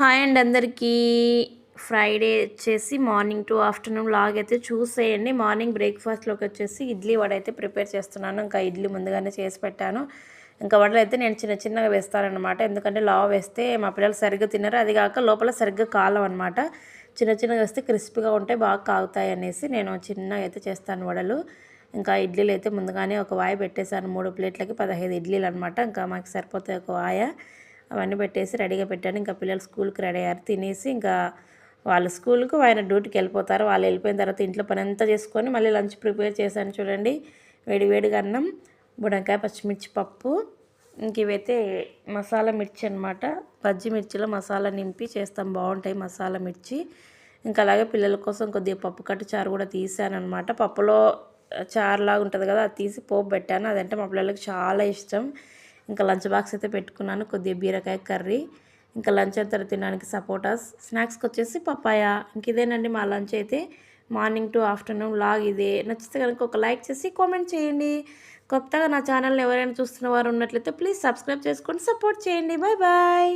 Hi and అందరికీ. Friday వచ్చేసి morning to afternoon log అయితే చూసేయండి. మార్నింగ్ బ్రేక్ఫాస్ట్లోకి వచ్చేసి ఇడ్లీ వడ అయితే ప్రిపేర్ చేస్తున్నాను. ఇంకా ఇడ్లీ ముందుగానే చేసి పెట్టాను. ఇంకా వడలు అయితే నేను చిన్న చిన్నగా వేస్తానన్నమాట. ఎందుకంటే లావ్ వేస్తే మా పిల్లలు సరిగ్గా తినరు. అది కాక లోపల సరిగ్గా కాలం అనమాట చిన్న చిన్నగా వేస్తే క్రిస్పీగా ఉంటే బాగా కాగుతాయి అనేసి నేను చిన్నగా అయితే చేస్తాను వడలు. ఇంకా ఇడ్లీలు అయితే ముందుగానే ఒక వాయ పెట్టేశాను. మూడు ప్లేట్లకి పదహైదు ఇడ్లీలు అనమాట ఇంకా మాకు సరిపోతాయి ఒక వాయ. అవన్నీ పెట్టేసి రెడీగా పెట్టాను. ఇంకా పిల్లలు స్కూల్కి రెడీ అయ్యారు. తినేసి ఇంకా వాళ్ళ స్కూల్కి ఆయన డ్యూటీకి వెళ్ళిపోతారు. వాళ్ళు వెళ్ళిపోయిన తర్వాత ఇంట్లో పని అంతా చేసుకొని మళ్ళీ లంచ్ ప్రిపేర్ చేశాను చూడండి. వేడి వేడిగా అన్నం బుడంకాయ పచ్చిమిర్చి పప్పు. ఇంక ఇవైతే మసాలా మిర్చి అనమాట పచ్చి మిర్చిలో మసాలా నింపి చేస్తాం. బాగుంటాయి మసాలా మిర్చి. ఇంకా అలాగే పిల్లల కోసం కొద్దిగా పప్పు కట్టు చారు కూడా తీసాను అనమాట పప్పులో చారులాగా ఉంటుంది కదా అది తీసి పోపు పెట్టాను. అదంటే మా పిల్లలకి చాలా ఇష్టం. ఇంకా లంచ్ బాక్స్ అయితే పెట్టుకున్నాను. కొద్దిగా బీరకాయ కర్రీ ఇంకా లంచ్ అంతా తినడానికి సపోటాస్ స్నాక్స్కి వచ్చేసి పప్పాయ. ఇంక ఇదేనండి మా లంచ్ అయితే. మార్నింగ్ టు ఆఫ్టర్నూన్ లాగ్ ఇదే. నచ్చితే కనుక ఒక లైక్ చేసి కామెంట్ చేయండి. కొత్తగా నా ఛానల్ని ఎవరైనా చూస్తున్న వారు ఉన్నట్లయితే ప్లీజ్ సబ్స్క్రైబ్ చేసుకొని సపోర్ట్ చేయండి. Bye bye.